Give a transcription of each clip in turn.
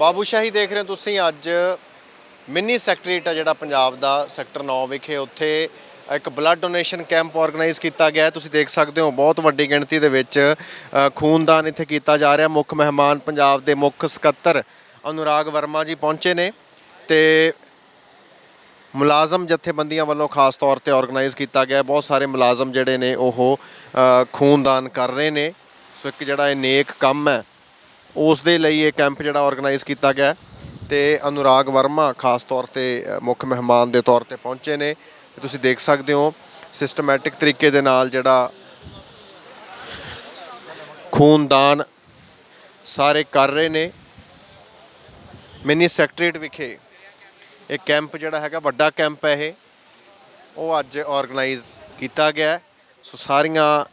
ਬਾਬੂਸ਼ਾਹੀ ਦੇਖ ਰਹੇ ਹੋ ਤੁਸੀਂ ਅੱਜ ਮਿੰਨੀ ਸੈਕਟਰੀਏਟ ਆ ਜਿਹੜਾ ਪੰਜਾਬ ਦਾ ਸੈਕਟਰ 9 ਵਿਖੇ। ਉੱਥੇ ਇੱਕ ਬਲੱਡ ਡੋਨੇਸ਼ਨ ਕੈਂਪ ਆਰਗੇਨਾਈਜ਼ ਕੀਤਾ ਗਿਆ ਹੈ। ਤੁਸੀਂ ਦੇਖ ਸਕਦੇ ਹੋ ਬਹੁਤ ਵੱਡੀ ਗਿਣਤੀ ਦੇ ਵਿੱਚ ਖੂਨਦਾਨ ਇੱਥੇ ਕੀਤਾ ਜਾ ਰਿਹਾ। ਮੁੱਖ ਮਹਿਮਾਨ ਪੰਜਾਬ ਦੇ ਮੁੱਖ ਸਕੱਤਰ ਅਨੁਰਾਗ ਵਰਮਾ ਜੀ ਪਹੁੰਚੇ ਨੇ ਤੇ ਮੁਲਾਜ਼ਮ ਜਥੇਬੰਦੀਆਂ ਵੱਲੋਂ ਖਾਸ ਤੌਰ ਤੇ ਆਰਗੇਨਾਈਜ਼ ਕੀਤਾ ਗਿਆ ਬਹੁਤ ਸਾਰੇ ਮੁਲਾਜ਼ਮ ਜਿਹੜੇ ਨੇ ਉਹ ਖੂਨਦਾਨ ਕਰ ਰਹੇ ਨੇ। ਸੋ ਇੱਕ ਜਿਹੜਾ ਇਹ ਨੇਕ ਕੰਮ ਹੈ ਉਸ ਦੇ ਲਈ ਇਹ ਕੈਂਪ ਜਿਹੜਾ ਆਰਗੇਨਾਈਜ਼ ਕੀਤਾ ਗਿਆ ਹੈ ਤੇ ਅਨੁਰਾਗ ਵਰਮਾ ਖਾਸ ਤੌਰ ਤੇ ਮੁੱਖ ਮਹਿਮਾਨ ਦੇ ਤੌਰ ਤੇ ਪਹੁੰਚੇ ਨੇ। ਤੁਸੀਂ ਦੇਖ ਸਕਦੇ ਹੋ ਸਿਸਟਮੈਟਿਕ ਤਰੀਕੇ ਦੇ ਨਾਲ ਜਿਹੜਾ ਖੂਨਦਾਨ ਸਾਰੇ ਕਰ ਰਹੇ ਨੇ। ਮਿਨੀ ਸੈਕਟਰੀਏਟ ਵਿਖੇ ਇਹ ਕੈਂਪ ਜਿਹੜਾ ਹੈਗਾ, ਵੱਡਾ ਕੈਂਪ ਹੈ ਇਹ। ਉਹ ਅੱਜ ਆਰਗੇਨਾਈਜ਼ ਕੀਤਾ ਗਿਆ ਸੋ ਸਾਰੀਆਂ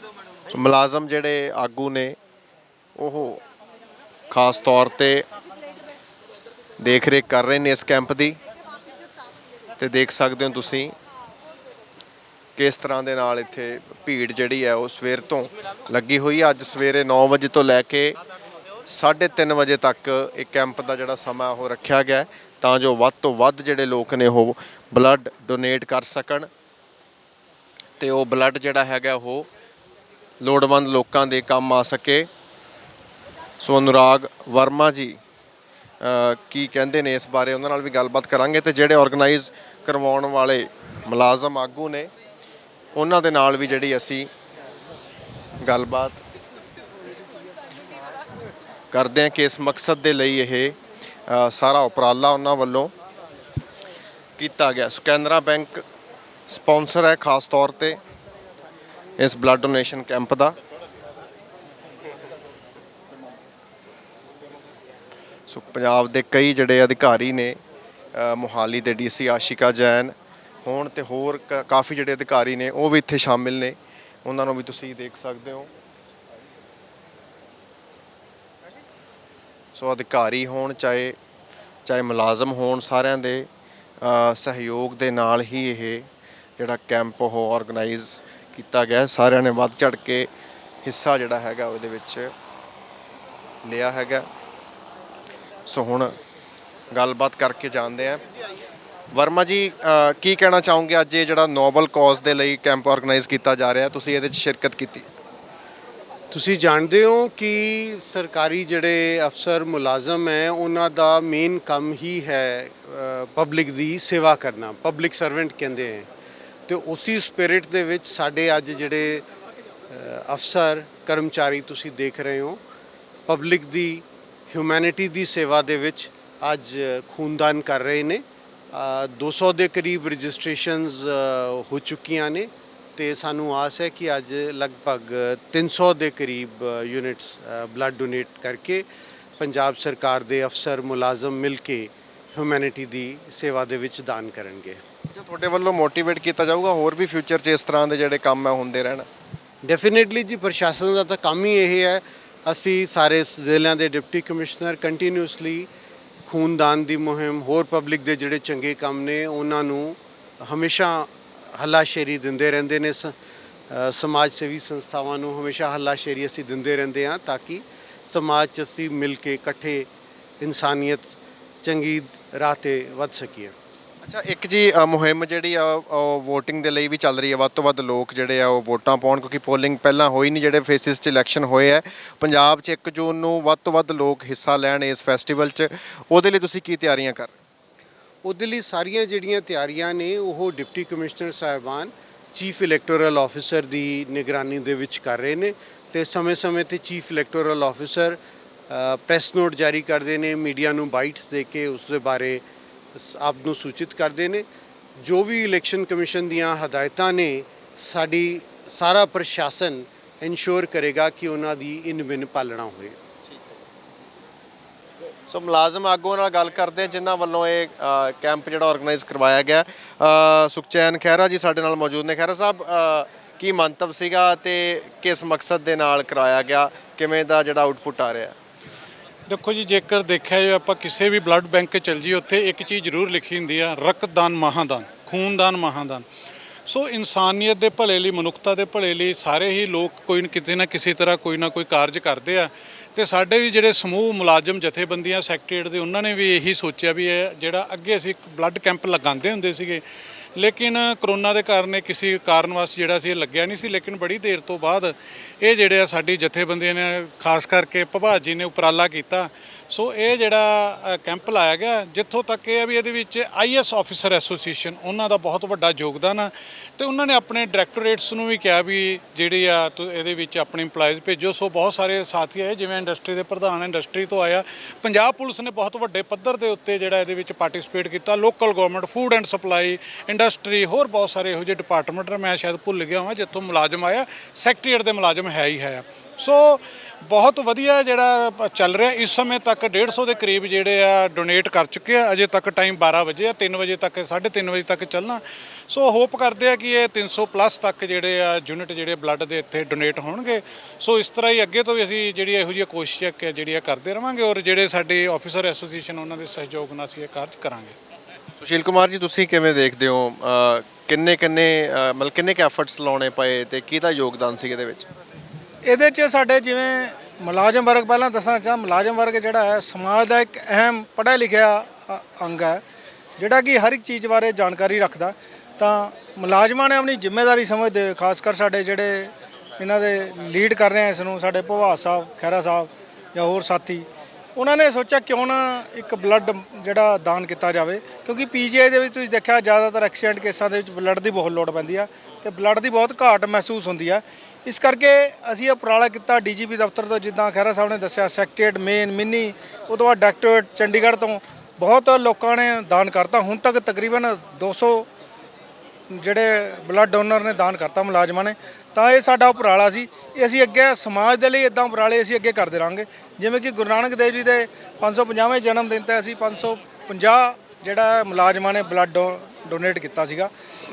ਸੋ ਮੁਲਾਜ਼ਮ ਜਿਹੜੇ ਆਗੂ ਨੇ, ਉਹ ਖਾਸ ਤੌਰ ਤੇ ਦੇਖ ਰੇਖ ਕਰ ਰਹੇ ਨੇ ਇਸ ਕੈਂਪ ਦੀ ਤੇ ਦੇਖ ਸਕਦੇ ਹੋ ਤੁਸੀਂ ਕਿਸ ਤਰ੍ਹਾਂ ਦੇ ਨਾਲ ਇੱਥੇ ਭੀੜ ਜਿਹੜੀ ਹੈ ਉਹ ਸਵੇਰ ਤੋਂ ਲੱਗੀ ਹੋਈ ਹੈ। ਅੱਜ ਸਵੇਰੇ 9 ਵਜੇ ਤੋਂ ਲੈ ਕੇ 3:30 ਵਜੇ ਤੱਕ ਇਹ ਕੈਂਪ ਦਾ ਜਿਹੜਾ ਸਮਾਂ ਉਹ ਰੱਖਿਆ ਗਿਆ ਤਾਂ ਜੋ ਵੱਧ ਤੋਂ ਵੱਧ ਜਿਹੜੇ ਲੋਕ ਨੇ ਉਹ ਬਲੱਡ ਡੋਨੇਟ ਕਰ ਸਕਣ ਤੇ ਉਹ ਬਲੱਡ ਜਿਹੜਾ ਹੈਗਾ ਉਹ ਲੋੜਵੰਦ ਲੋਕਾਂ ਦੇ ਕੰਮ ਆ ਸਕੇ। ਸੋ ਅਨੁਰਾਗ ਵਰਮਾ ਜੀ ਕੀ ਕਹਿੰਦੇ ਨੇ ਇਸ ਬਾਰੇ? ਉਹਨਾਂ ਨਾਲ ਵੀ ਗੱਲਬਾਤ ਕਰਾਂਗੇ ਤੇ ਜਿਹੜੇ ਆਰਗੇਨਾਈਜ਼ ਕਰਵਾਉਣ ਵਾਲੇ ਮੁਲਾਜ਼ਮ ਆਗੂ ਨੇ, ਉਹਨਾਂ ਦੇ ਨਾਲ ਵੀ ਜਿਹੜੀ ਅਸੀਂ ਗੱਲਬਾਤ ਕਰਦੇ ਹਾਂ ਕਿ ਇਸ ਮਕਸਦ ਦੇ ਲਈ ਇਹ ਸਾਰਾ ਉਪਰਾਲਾ ਉਹਨਾਂ ਵੱਲੋਂ ਕੀਤਾ ਗਿਆ। ਸੋ ਕੈਨਰਾ ਬੈਂਕ ਸਪਾਂਸਰ ਹੈ ਖਾਸ ਤੌਰ ਤੇ। ਇਸ ਬਲੱਡ ਡੋਨੇਸ਼ਨ ਕੈਂਪ ਦਾ। ਸੋ ਪੰਜਾਬ ਦੇ ਕਈ ਜਿਹੜੇ ਅਧਿਕਾਰੀ ਨੇ ਅ, ਮੋਹਾਲੀ ਦੇ ਡੀਸੀ ਆਸ਼ਿਕਾ ਜੈਨ ਹੋਣ ਤੇ ਹੋਰ ਕ- ਕਾਫੀ ਜਿਹੜੇ ਅਧਿਕਾਰੀ ਨੇ ਉਹ ਵੀ ਇੱਥੇ ਸ਼ਾਮਿਲ ਨੇ। ਉਹਨਾਂ ਨੂੰ ਵੀ ਤੁਸੀਂ ਦੇਖ ਸਕਦੇ ਹੋ। ਸੋ ਅਧਿਕਾਰੀ ਹੋਣ ਚਾਹੇ ਚਾਹੇ ਮੁਲਾਜ਼ਮ ਹੋਣ ਸਾਰਿਆਂ ਦੇ ਸਹਿਯੋਗ ਦੇ ਨਾਲ ਹੀ ਇਹ ਜਿਹੜਾ ਕੈਂਪ ਉਹ ਆਰਗੇਨਾਈਜ਼ ਕੀਤਾ ਗਿਆ ਸਾਰਿਆਂ ਨੇ ਵੱਧ ਚੜ ਕੇ ਹਿੱਸਾ ਜਿਹੜਾ ਹੈਗਾ ਉਹਦੇ ਵਿੱਚ ਲਿਆ ਹੈਗਾ। ਸੋ ਹੁਣ ਗੱਲਬਾਤ ਕਰਕੇ ਜਾਣਦੇ ਆ ਵਰਮਾ ਜੀ ਕੀ ਕਹਿਣਾ ਚਾਹੋਗੇ? ਅੱਜ ਇਹ ਜਿਹੜਾ ਨੋਬਲ ਕਾਜ਼ ਦੇ ਲਈ ਕੈਂਪ ਆਰਗੇਨਾਈਜ਼ ਕੀਤਾ ਜਾ ਰਿਹਾ ਤੁਸੀਂ ਇਹਦੇ ਵਿੱਚ ਸ਼ਿਰਕਤ ਕੀਤੀ। ਤੁਸੀਂ ਜਾਣਦੇ ਹੋ ਕਿ ਸਰਕਾਰੀ ਜਿਹੜੇ ਅਫਸਰ ਮੁਲਾਜ਼ਮ ਹੈ, ਉਹਨਾਂ ਦਾ ਮੇਨ ਕੰਮ ਹੀ ਹੈ ਪਬਲਿਕ ਦੀ ਸੇਵਾ ਕਰਨਾ। ਪਬਲਿਕ ਸਰਵੈਂਟ ਕਹਿੰਦੇ ਹੈ। ਤੇ ਉਸੇ ਸਪਿਰਿਟ ਦੇ ਵਿੱਚ ਸਾਡੇ ਅੱਜ ਜਿਹੜੇ ਅਫਸਰ ਕਰਮਚਾਰੀ ਤੁਸੀਂ ਦੇਖ ਰਹੇ ਹੋ ਪਬਲਿਕ ਦੀ ਹਿਊਮੈਨਿਟੀ ਦੀ ਸੇਵਾ ਦੇ ਵਿੱਚ ਅੱਜ ਖੂਨਦਾਨ ਕਰ ਰਹੇ ਨੇ। ਅ, 200 ਦੇ ਕਰੀਬ ਰਜਿਸਟ੍ਰੇਸ਼ਨਸ ਹੋ ਚੁੱਕੀਆਂ ਨੇ ਤੇ ਸਾਨੂੰ ਆਸ ਹੈ ਕਿ ਅੱਜ ਲਗਭਗ 300 ਦੇ ਕਰੀਬ ਯੂਨਿਟਸ ਬਲੱਡ ਡੋਨੇਟ ਕਰਕੇ ਪੰਜਾਬ ਸਰਕਾਰ ਦੇ ਅਫਸਰ ਮੁਲਾਜ਼ਮ ਮਿਲ ਕੇ ਹਿਊਮੈਨਿਟੀ ਦੀ ਸੇਵਾ ਦੇ ਵਿੱਚ ਦਾਨ ਕਰਨਗੇ। ਜੋ ਤੁਹਾਡੇ ਵੱਲੋਂ ਮੋਟੀਵੇਟ ਕੀਤਾ ਜਾਊਗਾ ਹੋਰ ਵੀ ਫਿਊਚਰ 'ਚ ਇਸ ਤਰ੍ਹਾਂ ਦੇ ਜਿਹੜੇ ਕੰਮ ਹੈ ਹੁੰਦੇ ਰਹਿਣ। ਡੈਫੀਨਿਟਲੀ ਜੀ ਪ੍ਰਸ਼ਾਸਨ ਦਾ ਤਾਂ ਕੰਮ ਹੀ ਇਹ ਹੈ। ਅਸੀਂ ਸਾਰੇ ਜ਼ਿਲ੍ਹਿਆਂ ਦੇ ਡਿਪਟੀ ਕਮਿਸ਼ਨਰ ਕੰਟੀਨਿਊਸਲੀ ਖੂਨਦਾਨ ਦੀ ਮੁਹਿੰਮ ਹੋਰ ਪਬਲਿਕ ਦੇ ਜਿਹੜੇ ਚੰਗੇ ਕੰਮ ਨੇ ਉਹਨਾਂ ਨੂੰ ਹਮੇਸ਼ਾ ਹੱਲਾਸ਼ੇਰੀ ਦਿੰਦੇ ਰਹਿੰਦੇ ਨੇ। ਸਮਾਜ ਸੇਵੀ ਸੰਸਥਾਵਾਂ ਨੂੰ ਹਮੇਸ਼ਾ ਹੱਲਾਸ਼ੇਰੀ ਅਸੀਂ ਦਿੰਦੇ ਰਹਿੰਦੇ ਹਾਂ ਤਾਂ ਕਿ ਸਮਾਜ 'ਚ ਅਸੀਂ ਮਿਲ ਕੇ ਇਕੱਠੇ ਇਨਸਾਨੀਅਤ ਚੰਗੀ ਰਾਹ ਤੇ ਵੱਧ ਸਕੀਏ। ਅੱਛਾ ਇੱਕ ਜੀ ਅ, ਮੁਹਿੰਮ ਜਿਹੜੀ ਆ ਉਹ VOTING ਦੇ ਲਈ ਵੀ ਚੱਲ ਰਹੀ ਹੈ। ਵੱਧ ਤੋਂ ਵੱਧ ਲੋਕ ਜਿਹੜੇ ਆ ਉਹ ਵੋਟਾਂ ਪਾਉਣ ਕਿਉਂਕਿ ਪੋਲਿੰਗ ਪਹਿਲਾਂ ਹੋਈ ਨਹੀਂ ਜਿਹੜੇ ਫੇਸਿਸ 'ਚ ਇਲੈਕਸ਼ਨ ਹੋਏ ਆ। ਪੰਜਾਬ 'ਚ 1 ਜੂਨ ਨੂੰ ਵੱਧ ਤੋਂ ਵੱਧ ਲੋਕ ਹਿੱਸਾ ਲੈਣ ਇਸ ਫੈਸਟੀਵਲ 'ਚ। ਉਹਦੇ ਲਈ ਤੁਸੀਂ ਕੀ ਤਿਆਰੀਆਂ ਕਰ ਰਹੇ ਹੋ? ਉਹਦੇ ਲਈ ਸਾਰੀਆਂ ਜਿਹੜੀਆਂ ਤਿਆਰੀਆਂ ਨੇ ਉਹ ਡਿਪਟੀ ਕਮਿਸ਼ਨਰ ਸਾਹਿਬਾਨ ਚੀਫ ਇਲੈਕਟੋਰਲ ਆਫੀਸਰ ਦੀ ਨਿਗਰਾਨੀ ਦੇ ਵਿੱਚ ਕਰ ਰਹੇ ਨੇ। ਤੇ ਸਮੇਂ-ਸਮੇਂ ਤੇ chief electoral officer press note ਜਾਰੀ ਕਰਦੇ ਨੇ ਮੀਡੀਆ ਨੂੰ ਬਾਈਟਸ ਦੇ ਕੇ ਉਸ ਦੇ ਬਾਰੇ ਆਪ ਨੂੰ ਸੂਚਿਤ ਕਰਦੇ ਨੇ। ਜੋ ਵੀ ਇਲੈਕਸ਼ਨ ਕਮਿਸ਼ਨ ਦੀਆਂ ਹਦਾਇਤਾਂ ਨੇ, ਸਾਡੀ ਸਾਰਾ ਪ੍ਰਸ਼ਾਸਨ ਇਨਸ਼ੋਰ ਕਰੇਗਾ ਕਿ ਉਹਨਾਂ ਦੀ ਇਨ ਬਿਨ ਪਾਲਣਾ ਹੋਵੇ। ਸੋ ਮੁਲਾਜ਼ਮ ਆਗੂਆਂ ਨਾਲ ਗੱਲ ਕਰਦੇ ਹਾਂ, ਜਿਨ੍ਹਾਂ ਵੱਲੋਂ ਇਹ ਕੈਂਪ ਜਿਹੜਾ ਆਰਗੇਨਾਈਜ਼ ਕਰਵਾਇਆ ਗਿਆ। ਸੁਖਚੈਨ ਖਹਿਰਾ ਜੀ ਸਾਡੇ ਨਾਲ ਮੌਜੂਦ ਨੇ। ਖਹਿਰਾ ਸਾਹਿਬ ਕੀ ਮੰਤਵ ਸੀਗਾ ਤੇ ਕਿਸ ਮਕਸਦ ਦੇ ਨਾਲ ਕਰਾਇਆ ਗਿਆ? ਕਿਵੇਂ ਦਾ ਜਿਹੜਾ ਆਊਟਪੁੱਟ ਆ ਰਿਹਾ? ਦੇਖੋ ਜੀ, ਜੇਕਰ ਦੇਖਿਆ ਜਾਵੇ ਆਪਾਂ ਕਿਸੇ ਵੀ ਬਲੱਡ ਬੈਂਕ 'ਚ ਚੱਲ ਜੀ ਉੱਥੇ ਇੱਕ ਚੀਜ਼ ਜ਼ਰੂਰ ਲਿਖੀ ਹੁੰਦੀ ਆ, ਰਕਤਦਾਨ ਮਹਾਦਾਨ, ਖੂਨਦਾਨ ਮਹਾਦਾਨ। ਸੋ ਇਨਸਾਨੀਅਤ ਦੇ ਭਲੇ ਲਈ, ਮਨੁੱਖਤਾ ਦੇ ਭਲੇ ਲਈ ਸਾਰੇ ਹੀ ਲੋਕ ਕੋਈ ਨਾ ਕਿਤੇ ਨਾ ਕਿਸੇ ਤਰ੍ਹਾਂ ਕੋਈ ਨਾ ਕੋਈ ਕਾਰਜ ਕਰਦੇ ਆ। ਤੇ ਸਾਡੇ ਵੀ ਜਿਹੜੇ ਸਮੂਹ ਮੁਲਾਜ਼ਮ ਜਥੇਬੰਦੀਆਂ, ਸੈਕਟਰੀਏਟ ਦੇ, ਉਹਨਾਂ ਨੇ ਵੀ ਇਹੀ ਸੋਚਿਆ ਵੀ ਇਹ ਜਿਹੜਾ ਅੱਗੇ ਅਸੀਂ ਇੱਕ ਬਲੱਡ ਕੈਂਪ ਲਗਾਉਂਦੇ ਹੁੰਦੇ ਸੀਗੇ ਲੇਕਿਨ ਕਰੋਨਾ ਦੇ ਕਾਰਨ ਇਹ ਕਿਸੇ ਕਾਰਨ ਵਾਸਤੇ ਜਿਹੜਾ ਸੀ ਇਹ ਲੱਗਿਆ ਨਹੀਂ ਸੀ, ਲੇਕਿਨ ਬੜੀ ਦੇਰ ਤੋਂ ਬਾਅਦ ਇਹ ਜਿਹੜੇ ਆ ਸਾਡੀ ਜਥੇਬੰਦੀਆਂ ਨੇ, ਖਾਸ ਕਰਕੇ ਭਵਾਜ ਜੀ ਨੇ ਉਪਰਾਲਾ ਕੀਤਾ ਸੋ ਇਹ ਜਿਹੜਾ ਕੈਂਪ ਲਾਇਆ ਗਿਆ, ਜਿੱਥੋਂ ਤੱਕ ਇਹ ਆ ਵੀ ਇਹਦੇ ਵਿੱਚ ਆਈਐਸ ਆਫੀਸਰ ਐਸੋਸੀਏਸ਼ਨ, ਉਹਨਾਂ ਦਾ ਬਹੁਤ ਵੱਡਾ ਯੋਗਦਾਨ ਆ। ਤੇ ਉਹਨਾਂ ਨੇ ਆਪਣੇ ਡਾਇਰੈਕਟੋਰੇਟਸ ਨੂੰ ਵੀ ਕਿਹਾ ਵੀ ਜਿਹੜੀ ਆ, ਤੁ- ਇਹਦੇ ਵਿੱਚ ਆਪਣੇ EMPLOYEES ਭੇਜੋ। ਸੋ ਬਹੁਤ ਸਾਰੇ ਸਾਥੀ ਆਏ, ਜਿਵੇਂ ਇੰਡਸਟਰੀ ਦੇ ਪ੍ਰਧਾਨ ਇੰਡਸਟਰੀ ਤੋਂ ਆਇਆ। ਪੰਜਾਬ ਪੁਲਿਸ ਨੇ ਬਹੁਤ ਵੱਡੇ ਪੱਧਰ ਦੇ ਉੱਤੇ ਜਿਹੜਾ ਇਹਦੇ ਵਿੱਚ ਪਾਰਟਿਸਿਪੇਟ ਕੀਤਾ। Local government food and supply industry ਹੋਰ ਬਹੁਤ ਸਾਰੇ ਇਹੋ ਜਿਹੇ ਡਿਪਾਰਟਮੈਂਟ ਮੈਂ ਸ਼ਾਇਦ ਭੁੱਲ ਗਿਆ ਹਾਂ ਜਿੱਥੋਂ ਮੁਲਾਜ਼ਮ ਆਇਆ। ਸੈਕਟਰੀਏਟ ਦੇ ਮੁਲਾਜ਼ਮ ਹੈ ਹੀ ਹੈ। ਸੋ ਬਹੁਤ ਵਧੀਆ ਜਿਹੜਾ ਚੱਲ ਰਿਹਾ। ਇਸ ਸਮੇਂ ਤੱਕ 150 ਦੇ ਕਰੀਬ ਜਿਹੜੇ ਆ ਡੋਨੇਟ ਕਰ ਚੁੱਕੇ ਆ। ਅਜੇ ਤੱਕ ਟਾਈਮ 12 ਵਜੇ ਆ 3 ਵਜੇ ਤੱਕ 3:30 ਵਜੇ ਤੱਕ ਚੱਲਣਾ। ਸੋ ਹੋਪ ਕਰਦੇ ਆ ਕਿ ਇਹ 300 ਪਲੱਸ ਤੱਕ ਜਿਹੜੇ ਆ ਯੂਨਿਟ ਜਿਹੜੇ ਬਲੱਡ ਦੇ ਇੱਥੇ ਡੋਨੇਟ ਹੋਣਗੇ। ਸੋ ਇਸ ਤਰ੍ਹਾਂ ਹੀ ਅੱਗੇ ਤੋਂ ਵੀ ਅਸੀਂ ਜਿਹੜੀ ਇਹੋ ਜਿਹੀ ਕੋਸ਼ਿਸ਼ਾਂ ਕਿ ਜਿਹੜੀਆਂ ਕਰਦੇ ਰਵਾਂਗੇ ਔਰ ਜਿਹੜੇ ਸਾਡੇ ਆਫੀਸਰ ਐਸੋਸੀਏਸ਼ਨ ਉਹਨਾਂ ਦੇ ਸਹਿਯੋਗ ਨਾਲ ਅਸੀਂ ਇਹ ਕਾਰਜ ਕਰਾਂਗੇ। ਸੁਸ਼ੀਲ ਕੁਮਾਰ ਜੀ, ਤੁਸੀਂ ਕਿਵੇਂ ਦੇਖਦੇ ਹੋ? ਕਿੰਨੇ ਕਿੰਨੇ ਮਤਲਬ ਕਿੰਨੇ ਕੁ ਐਫਰਟਸ ਲਾਉਣੇ ਪਏ ਤੇ ਕਿਹਦਾ ਯੋਗਦਾਨ ਸੀ ਇਹਦੇ ਵਿੱਚ? ਇਹਦੇ 'ਚ ਸਾਡੇ ਜਿਵੇਂ ਮੁਲਾਜ਼ਮ ਵਰਗ, ਪਹਿਲਾਂ ਦੱਸਣਾ ਚਾਹਾਂ, ਮੁਲਾਜ਼ਮ ਵਰਗ ਜਿਹੜਾ ਹੈ, ਸਮਾਜ ਦਾ ਇੱਕ ਅਹਿਮ ਪੜ੍ਹਿਆ ਲਿਖਿਆ ਅ- ਅੰਗ ਹੈ, ਜਿਹੜਾ ਕਿ ਹਰ ਇੱਕ ਚੀਜ਼ ਬਾਰੇ ਜਾਣਕਾਰੀ ਰੱਖਦਾ। ਤਾਂ ਮੁਲਾਜ਼ਮਾਂ ਨੇ ਆਪਣੀ ਜ਼ਿੰਮੇਵਾਰੀ ਸਮਝਦੇ ਖਾਸ ਕਰ ਸਾਡੇ ਜਿਹੜੇ ਇਹਨਾਂ ਦੇ ਲੀਡ ਕਰ ਰਹੇ ਆ ਇਸ ਨੂੰ, ਸਾਡੇ ਭਵਾਸ ਸਾਹਿਬ, ਖਹਿਰਾ ਸਾਹਿਬ ਜਾਂ ਹੋਰ ਸਾਥੀ, ਉਹਨਾਂ ਨੇ ਸੋਚਿਆ ਕਿਉਂ ਨਾ ਇੱਕ ਬਲੱਡ ਜਿਹੜਾ ਦਾਨ ਕੀਤਾ ਜਾਵੇ, ਕਿਉਂਕਿ ਪੀਜੀਆਈ ਦੇ ਵਿੱਚ ਤੁਸੀਂ ਦੇਖਿਆ, ਜ਼ਿਆਦਾਤਰ ਐਕਸੀਡੈਂਟ ਕੇਸਾਂ ਦੇ ਵਿੱਚ ਬਲੱਡ ਦੀ ਬਹੁਤ ਲੋੜ ਪੈਂਦੀ ਆ, ਤੇ ਬਲੱਡ ਦੀ ਬਹੁਤ ਘਾਟ ਮਹਿਸੂਸ ਹੁੰਦੀ ਆ। ਇਸ ਕਰਕੇ ਅਸੀਂ ਇਹ ਉਪਰਾਲਾ ਕੀਤਾ ਡੀਜੀਪੀ ਦਫ਼ਤਰ ਤੋਂ, ਜਿੱਦਾਂ ਖਹਿਰਾ ਸਾਹਿਬ ਨੇ ਦੱਸਿਆ, ਸੈਕਟਰੀਏਟ ਮੇਨ ਮਿੰਨੀ, ਉਹ ਤੋਂ ਬਾਅਦ ਡਾਇਰੈਕਟੋਰੇਟ ਚੰਡੀਗੜ੍ਹ ਤੋਂ। ਬਹੁਤ ਲੋਕਾਂ ਨੇ ਦਾਨ ਕਰਤਾ। ਹੁਣ ਤੱਕ ਤਕਰੀਬਨ 200 ਜਿਹੜੇ ਬਲੱਡ ਡੋਨਰ ਨੇ ਦਾਨ ਕਰਤਾ ਮੁਲਾਜ਼ਮਾਂ ਨੇ। ਤਾਂ ਇਹ ਸਾਡਾ ਉਪਰਾਲਾ ਸੀ। ਇਹ ਅਸੀਂ ਅੱਗੇ ਸਮਾਜ ਦੇ ਲਈ ਇਦਾਂ ਉਪਰਾਲੇ ਅਸੀਂ ਅੱਗੇ ਕਰਦੇ ਰਹਾਂਗੇ। ਜਿਵੇਂ ਕਿ ਗੁਰੂ ਨਾਨਕ ਦੇਵ ਜੀ ਦੇ 550ਵੇਂ ਜਨਮ ਦਿਨ ਤੇ ਅਸੀਂ 550 ਜਿਹੜਾ ਮੁਲਾਜ਼ਮਾਂ ਨੇ ਬਲੱਡ ਡੋਨੇਟ ਕੀਤਾ ਸੀਗਾ।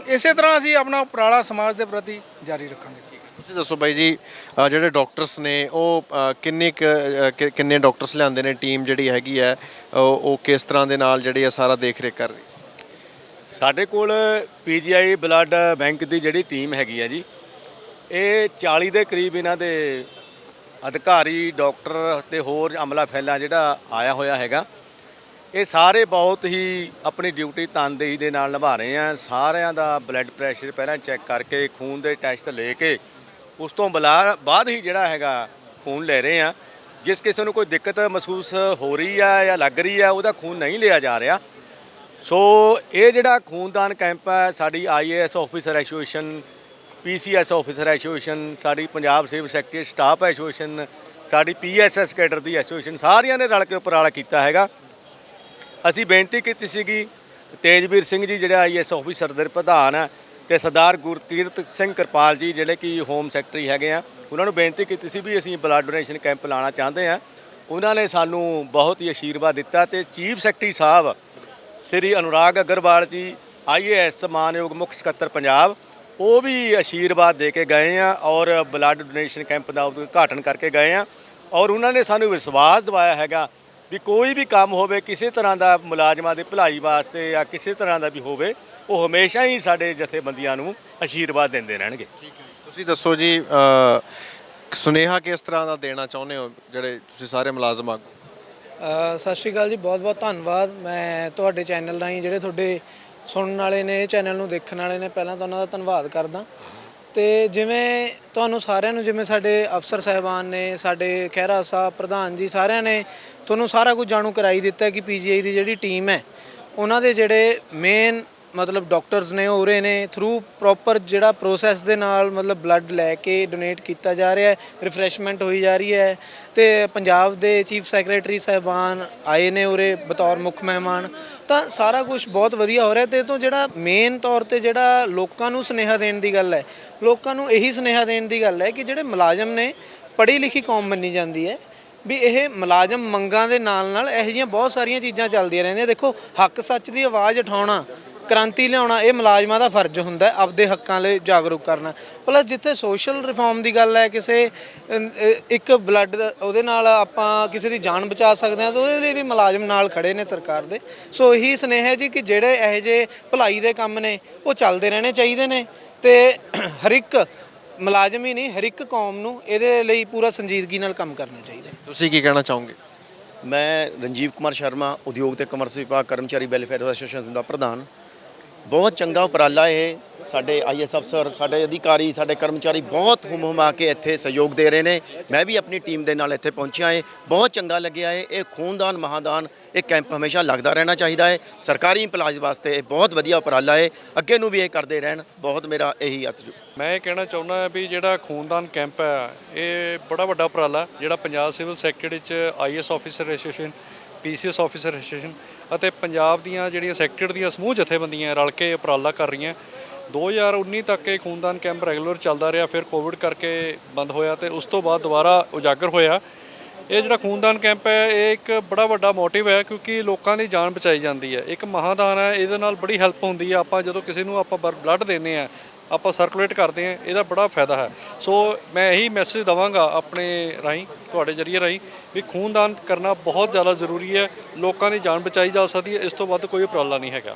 ਇਸੇ ਤਰ੍ਹਾਂ ਅਸੀਂ ਆਪਣਾ ਉਪਰਾਲਾ ਸਮਾਜ ਦੇ ਪ੍ਰਤੀ ਜਾਰੀ ਰੱਖਾਂਗੇ। ਤੁਸੀਂ ਦੱਸੋ ਬਾਈ ਜੀ ਅ, ਜਿਹੜੇ ਡਾਕਟਰਸ ਨੇ ਉਹ ਅ, ਕਿੰਨੇ ਕੁ, ਅ, ਕਿ- ਕਿੰਨੇ ਡਾਕਟਰਸ ਲਿਆਂਦੇ ਨੇ ਟੀਮ ਜਿਹੜੀ ਹੈਗੀ ਹੈ ਉਹ ਉਹ ਕਿਸ ਤਰ੍ਹਾਂ ਦੇ ਨਾਲ ਜਿਹੜੀ ਆ ਸਾਰਾ ਦੇਖ ਰੇਖ ਕਰ ਰਹੀ? ਸਾਡੇ ਕੋਲ ਪੀਜੀਆਈ ਬਲੱਡ ਬੈਂਕ ਦੀ ਜਿਹੜੀ ਟੀਮ ਹੈਗੀ ਆ ਜੀ ਇਹ 40 ਦੇ ਕਰੀਬ ਇਹਨਾਂ ਦੇ ਅਧਿਕਾਰੀ ਡਾਕਟਰ ਤੇ ਹੋਰ ਅਮਲਾ ਫੈਲਾ ਜਿਹੜਾ ਆਇਆ ਹੋਇਆ ਹੈਗਾ ਇਹ ਸਾਰੇ ਬਹੁਤ ਹੀ ਆਪਣੀ ਡਿਊਟੀ ਤਨਦੇਹੀ ਦੇ ਨਾਲ ਨਿਭਾ ਰਹੇ ਆ ਸਾਰਿਆਂ ਦਾ ਬਲੱਡ ਪ੍ਰੈਸ਼ਰ ਪਹਿਲਾਂ ਚੈੱਕ ਕਰਕੇ ਖੂਨ ਦੇ ਟੈਸਟ ਲੈ ਕੇ ਉਸ ਤੋਂ ਬਲਾ- ਬਾਅਦ ਹੀ ਜਿਹੜਾ ਹੈਗਾ ਖੂਨ ਲੈ ਰਹੇ ਆ ਜਿਸ ਕਿਸੇ ਨੂੰ ਕੋਈ ਦਿੱਕਤ ਮਹਿਸੂਸ ਹੋ ਰਹੀ ਆ ਜਾਂ ਲੱਗ ਰਹੀ ਆ, ਉਹਦਾ ਖੂਨ ਨਹੀਂ ਲਿਆ ਜਾ ਰਿਹਾ। ਸੋ ਇਹ ਜਿਹੜਾ ਖੂਨਦਾਨ ਕੈਂਪ ਹੈ, ਸਾਡੀ IAS officer association PCS officer association, ਸਾਡੀ Punjab civil secretary, staff association, ਸਾਡੀ ਪੀਐਸਐਸ ਕੈਡਰ ਦੀ ਐਸੋਸੀਏਸ਼ਨ, ਸਾਰਿਆਂ ਨੇ ਰਲ ਕੇ ਉਪਰਾਲਾ ਕੀਤਾ ਹੈਗਾ। ਅਸੀਂ ਬੇਨਤੀ ਕੀਤੀ ਸੀਗੀ, ਤੇਜਵੀਰ ਸਿੰਘ ਜੀ, ਜਿਹੜਾ ਆਈਐਸ ਆਫੀਸਰ ਦੇ ਪ੍ਰਧਾਨ ਹੈ ਤੇ ਸਰਦਾਰ ਗੁਰਕੀਰਤ ਸਿੰਘ ਕਿਰਪਾਲ ਜੀ, ਜਿਹੜੇ ਕਿ ਹੋਮ ਸੈਕਟਰੀ ਹੈਗੇ ਆ, ਉਹਨਾਂ ਨੂੰ ਬੇਨਤੀ ਕੀਤੀ ਸੀ ਵੀ ਅਸੀਂ ਬਲੱਡ ਡੋਨੇਸ਼ਨ ਕੈਂਪ ਲਾਉਣਾ ਚਾਹੁੰਦੇ ਆ। ਉਹਨਾਂ ਨੇ ਸਾਨੂੰ ਬਹੁਤ ਹੀ ਅਸ਼ੀਰਵਾਦ ਦਿੱਤਾ ਤੇ ਚੀਫ ਸੈਕਟਰੀ ਸਾਹਿਬ ਸ੍ਰੀ ਅਨੁਰਾਗ ਅਗਰਵਾਲ ਜੀ ਆਈਏਐਸ ਮਾਨਯੋਗ ਮੁੱਖ ਸਕੱਤਰ ਪੰਜਾਬ, ਉਹ ਵੀ ਅਸ਼ੀਰਵਾਦ ਦੇ ਕੇ ਗਏ ਆ ਔਰ ਬਲੱਡ ਡੋਨੇਸ਼ਨ ਕੈਂਪ ਦਾ ਉਦਘਾਟਨ ਕਰਕੇ ਗਏ ਆ ਔਰ ਉਹਨਾਂ ਨੇ ਸਾਨੂੰ ਵਿਸ਼ਵਾਸ ਦਿਵਾਇਆ ਹੈਗਾ ਵੀ ਕੋਈ ਵੀ ਕੰਮ ਹੋਵੇ, ਕਿਸੇ ਤਰ੍ਹਾਂ ਦਾ ਮੁਲਾਜ਼ਮਾਂ ਦੀ ਭਲਾਈ ਵਾਸਤੇ ਜਾਂ ਕਿਸੇ ਤਰ੍ਹਾਂ ਦਾ ਵੀ ਹੋਵੇ ਉਹ ਹਮੇਸ਼ਾ ਹੀ ਸਾਡੇ ਜਥੇਬੰਦੀਆਂ ਨੂੰ ਅਸ਼ੀਰਵਾਦ ਦਿੰਦੇ ਰਹਿਣਗੇ। ਤੁਸੀਂ ਦੱਸੋ ਜੀ ਅ, ਸੁਨੇਹਾ ਕਿਸ ਤਰ੍ਹਾਂ ਦਾ ਦੇਣਾ ਚਾਹੁੰਦੇ ਹੋ ਜਿਹੜੇ ਤੁਸੀਂ ਸਾਰੇ ਮੁਲਾਜ਼ਮ ਅ, ਸਤਿ ਸ਼੍ਰੀ ਅਕਾਲ ਜੀ ਬਹੁਤ ਬਹੁਤ ਧੰਨਵਾਦ। ਮੈਂ ਤੁਹਾਡੇ ਚੈਨਲ ਰਾਹੀਂ ਜਿਹੜੇ ਤੁਹਾਡੇ ਸੁਣਨ ਵਾਲੇ ਨੇ ਇਹ ਚੈਨਲ ਨੂੰ ਦੇਖਣ ਵਾਲੇ ਨੇ ਪਹਿਲਾਂ ਤਾਂ ਉਹਨਾਂ ਦਾ ਧੰਨਵਾਦ ਕਰਦਾ। ਤੇ ਜਿਵੇਂ ਤੁਹਾਨੂੰ ਸਾਰਿਆਂ ਨੂੰ ਜਿਵੇਂ ਸਾਡੇ ਅਫਸਰ ਸਾਹਿਬਾਨ ਨੇ ਸਾਡੇ ਖਹਿਰਾ ਸਾਹਿਬ ਪ੍ਰਧਾਨ ਜੀ ਸਾਰਿਆਂ ਨੇ ਤੁਹਾਨੂੰ ਸਾਰਾ ਕੁਝ ਜਾਣੂ ਕਰਾਈ ਦਿੱਤਾ ਕਿ ਪੀਜੀਆਈ ਦੀ ਜਿਹੜੀ ਟੀਮ ਹੈ ਉਹਨਾਂ ਦੇ ਜਿਹੜੇ ਮੇਨ ਮਤਲਬ ਡਾਕਟਰਸ ਨੇ ਉਹ ਉਰੇ ਨੇ ਥਰੂ ਪ੍ਰੋਪਰ ਜਿਹੜਾ ਪ੍ਰੋਸੈਸ ਦੇ ਨਾਲ ਮਤਲਬ ਬਲੱਡ ਲੈ ਕੇ ਡੋਨੇਟ ਕੀਤਾ ਜਾ ਰਿਹਾ ਹੈ ਰਿਫਰੈਸ਼ਮੈਂਟ ਹੋਈ ਜਾ ਰਹੀ ਹੈ ਤੇ ਪੰਜਾਬ ਦੇ ਚੀਫ ਸੈਕਟਰੀ ਸਾਹਿਬਾਨ ਆਏ ਨੇ ਉਰੇ ਬਤੌਰ ਮੁੱਖ ਮਹਿਮਾਨ, ਤਾਂ ਸਾਰਾ ਕੁਝ ਬਹੁਤ ਵਧੀਆ ਹੋ ਰਿਹਾ ਤੇ ਇਹ ਤੋਂ ਜਿਹੜਾ ਮੇਨ ਤੌਰ ਤੇ ਜਿਹੜਾ ਲੋਕਾਂ ਨੂੰ ਸੁਨੇਹਾ ਦੇਣ ਦੀ ਗੱਲ ਹੈ, ਲੋਕਾਂ ਨੂੰ ਇਹੀ ਸੁਨੇਹਾ ਦੇਣ ਦੀ ਗੱਲ ਹੈ ਕਿ ਜਿਹੜੇ ਮੁਲਾਜ਼ਮ ਨੇ ਪੜ੍ਹੀ ਲਿਖੀ ਕੌਮ ਮੰਨੀ ਜਾਂਦੀ ਹੈ, ਵੀ ਇਹ ਮੁਲਾਜ਼ਮ ਮੰਗਾਂ ਦੇ ਨਾਲ ਨਾਲ ਇਹੋ ਜਿਹੀਆਂ ਬਹੁਤ ਸਾਰੀਆਂ ਚੀਜ਼ਾਂ ਚੱਲਦੀਆਂ ਰਹਿੰਦੀਆਂ, ਦੇਖੋ ਹੱਕ ਸੱਚ ਦੀ ਆਵਾਜ਼ ਉਠਾਉਣਾ ਕ੍ਰਾਂਤੀ ਲਿਆਉਣਾ ਇਹ ਮੁਲਾਜ਼ਮਾਂ ਦਾ ਫਰਜ਼ ਹੁੰਦਾ ਹੈ ਆਪਦੇ ਹੱਕਾਂ ਲਈ ਜਾਗਰੂਕ ਕਰਨਾ। ਪਲੱਸ ਜਿੱਥੇ ਸੋਸ਼ਲ ਰਿਫਾਰਮ ਦੀ ਗੱਲ ਹੈ ਕਿਸੇ ਇੱਕ ਬਲੱਡ ਉਹਦੇ ਨਾਲ ਆਪਾਂ ਕਿਸੇ ਦੀ ਜਾਨ ਬਚਾ ਸਕਦੇ ਹਾਂ ਤਾਂ ਉਹਦੇ ਲਈ ਵੀ ਮੁਲਾਜ਼ਮ ਨਾਲ ਖੜੇ ਨੇ ਸਰਕਾਰ ਦੇ। ਸੋ ਇਹੀ ਸਨੇਹ ਹੈ ਜੀ ਕਿ ਜਿਹੜੇ ਇਹੋ ਜਿਹੇ ਭਲਾਈ ਦੇ ਕੰਮ ਨੇ ਉਹ ਚੱਲਦੇ ਰਹਿਣੇ ਚਾਹੀਦੇ ਨੇ ਤੇ ਹਰ ਇੱਕ ਮੁਲਾਜ਼ਮ ਹੀ ਨਹੀਂ ਹਰ ਇੱਕ ਕੌਮ ਨੂੰ ਇਹਦੇ ਲਈ ਪੂਰਾ ਸੰਜੀਦਗੀ ਨਾਲ ਕੰਮ ਕਰਨਾ ਚਾਹੀਦਾ ਤੁਸੀਂ ਕੀ ਕਹਿਣਾ ਚਾਹੋਗੇ? ਮੈਂ ਰਣਜੀਵ ਕੁਮਾਰ ਸ਼ਰਮਾ ਉਦਯੋਗ ਤੇ ਕਮਰਸ ਵਿਭਾਗ ਕਰਮਚਾਰੀ ਵੈਲਫੇਅਰ ਐਸੋਸੀਏਸ਼ਨ ਦਾ ਪ੍ਰਧਾਨ। ਬਹੁਤ ਚੰਗਾ ਉਪਰਾਲਾ ਇਹ ਸਾਡੇ ਆਈਐਸ ਅਫਸਰ, ਸਾਡੇ ਅਧਿਕਾਰੀ, ਸਾਡੇ ਕਰਮਚਾਰੀ ਬਹੁਤ ਹੁਮ ਹੁਮਾ ਕੇ ਇੱਥੇ ਸਹਿਯੋਗ ਦੇ ਰਹੇ ਨੇ। ਮੈਂ ਵੀ ਆਪਣੀ ਟੀਮ ਦੇ ਨਾਲ ਇੱਥੇ ਪਹੁੰਚਿਆ ਏ। ਬਹੁਤ ਚੰਗਾ ਲੱਗਿਆ ਏ। ਇਹ ਖੂਨਦਾਨ, ਮਹਾਦਾਨ, ਇਹ ਕੈਂਪ ਹਮੇਸ਼ਾ ਲੱਗਦਾ ਰਹਿਣਾ ਚਾਹੀਦਾ ਹੈ ਸਰਕਾਰੀ ਇੰਪਲਾਈਜ਼ ਵਾਸਤੇ ਇਹ ਬਹੁਤ ਵਧੀਆ ਉਪਰਾਲਾ ਏ। ਅੱਗੇ ਨੂੰ ਵੀ ਇਹ ਕਰਦੇ ਰਹਿਣ। ਬਹੁਤ ਮੇਰਾ ਇਹੀ ਅਰਜ਼ੂ ਮੈਂ ਇਹ ਕਹਿਣਾ ਚਾਹੁੰਦਾ ਹਾਂ ਵੀ ਜਿਹੜਾ ਖੂਨਦਾਨ ਕੈਂਪ ਹੈ, ਇਹ ਬੜਾ ਵੱਡਾ ਉਪਰਾਲਾ ਜਿਹੜਾ ਪੰਜਾਬ ਸਿਵਲ ਸੈਕਟਰੀ ਚ IAS officer association PCS officer association ਅਤੇ ਪੰਜਾਬ ਦੀਆਂ ਜਿਹੜੀਆਂ ਸੈਕਟਰ ਦੀਆਂ ਸਮੂਹ ਜਥੇਬੰਦੀਆਂ ਰਲ ਕੇ ਉਪਰਾਲਾ ਕਰ ਰਹੀਆਂ। 2019 ਤੱਕ ਇਹ ਖੂਨਦਾਨ ਕੈਂਪ ਰੈਗੂਲਰ ਚੱਲਦਾ ਰਿਹਾ, ਫਿਰ ਕੋਵਿਡ ਕਰਕੇ ਬੰਦ ਹੋਇਆ ਤੇ ਉਸ ਤੋਂ ਬਾਅਦ ਦੁਬਾਰਾ ਉਜਾਗਰ ਹੋਇਆ। ਇਹ ਜਿਹੜਾ ਖੂਨਦਾਨ ਕੈਂਪ ਹੈ, ਇਹ ਇੱਕ ਬੜਾ ਵੱਡਾ ਮੋਟਿਵ ਹੈ ਕਿਉਂਕਿ ਲੋਕਾਂ ਦੀ ਜਾਨ ਬਚਾਈ ਜਾਂਦੀ ਹੈ। ਇੱਕ ਮਹਾਦਾਨ ਹੈ, ਇਹਦੇ ਨਾਲ ਬੜੀ ਹੈਲਪ ਹੁੰਦੀ ਹੈ। ਆਪਾਂ ਜਦੋਂ ਕਿਸੇ ਨੂੰ ਆਪਾਂ ਬਲੱਡ ਦਿੰਨੇ ਆ ਆਪਾਂ ਸਰਕੂਲੇਟ ਕਰਦੇ ਹਾਂ, ਇਹਦਾ ਬੜਾ ਫਾਇਦਾ ਹੈ। ਸੋ ਮੈਂ ਇਹੀ ਮੈਸੇਜ ਦਵਾਂਗਾ ਆਪਣੇ ਰਾਹੀਂ, ਤੁਹਾਡੇ ਜਰੀਏ ਰਾਹੀਂ, ਵੀ ਖੂਨਦਾਨ ਕਰਨਾ ਬਹੁਤ ਜ਼ਿਆਦਾ ਜ਼ਰੂਰੀ ਹੈ। ਲੋਕਾਂ ਦੀ ਜਾਨ ਬਚਾਈ ਜਾ ਸਕਦੀ ਹੈ, ਇਸ ਤੋਂ ਵੱਧ ਕੋਈ ਉਪਰਾਲਾ ਨਹੀਂ ਹੈਗਾ।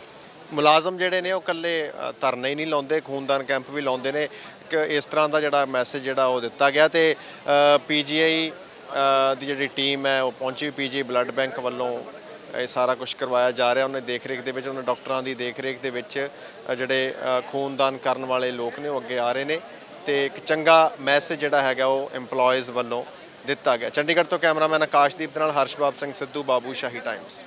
ਮੁਲਾਜ਼ਮ ਜਿਹੜੇ ਨੇ, ਉਹ ਇਕੱਲੇ ਧਰਨੇ ਹੀ ਨਹੀਂ ਲਾਉਂਦੇ, ਖੂਨਦਾਨ ਕੈਂਪ ਵੀ ਲਾਉਂਦੇ ਨੇ। ਕਿ ਇਸ ਤਰ੍ਹਾਂ ਦਾ ਜਿਹੜਾ ਮੈਸੇਜ ਜਿਹੜਾ ਉਹ ਦਿੱਤਾ ਗਿਆ ਤੇ ਪੀਜੀਆਈ ਦੀ ਜਿਹੜੀ ਟੀਮ ਹੈ, ਉਹ ਪਹੁੰਚੀ ਪੀਜੀ ਬਲੱਡ ਬੈਂਕ ਵੱਲੋਂ। ਇਹ ਸਾਰਾ ਕੁਝ ਕਰਵਾਇਆ ਜਾ ਰਿਹਾ। ਉਹਨੇ ਦੇਖ ਰੇਖ ਦੇ ਵਿੱਚ, ਉਹਨਾਂ ਡਾਕਟਰਾਂ ਦੀ ਦੇਖ ਰੇਖ ਦੇ ਵਿੱਚ ਜਿਹੜੇ ਖੂਨਦਾਨ ਕਰਨ ਵਾਲੇ ਲੋਕ ਨੇ, ਉਹ ਅੱਗੇ ਆ ਰਹੇ ਨੇ। ਤੇ ਇੱਕ ਚੰਗਾ ਮੈਸੇਜ ਜਿਹੜਾ ਹੈਗਾ, ਉਹ EMPLOYEES ਵੱਲੋਂ ਦਿੱਤਾ ਗਿਆ। ਚੰਡੀਗੜ੍ਹ ਤੋਂ ਕੈਮਰਾਮੈਨ ਆਕਾਸ਼ਦੀਪ ਦੇ ਨਾਲ ਹਰਸ਼ਬਾਬ ਸਿੰਘ ਸਿੱਧੂ, ਬਾਬੂ ਸ਼ਾਹੀ ਟਾਈਮਸ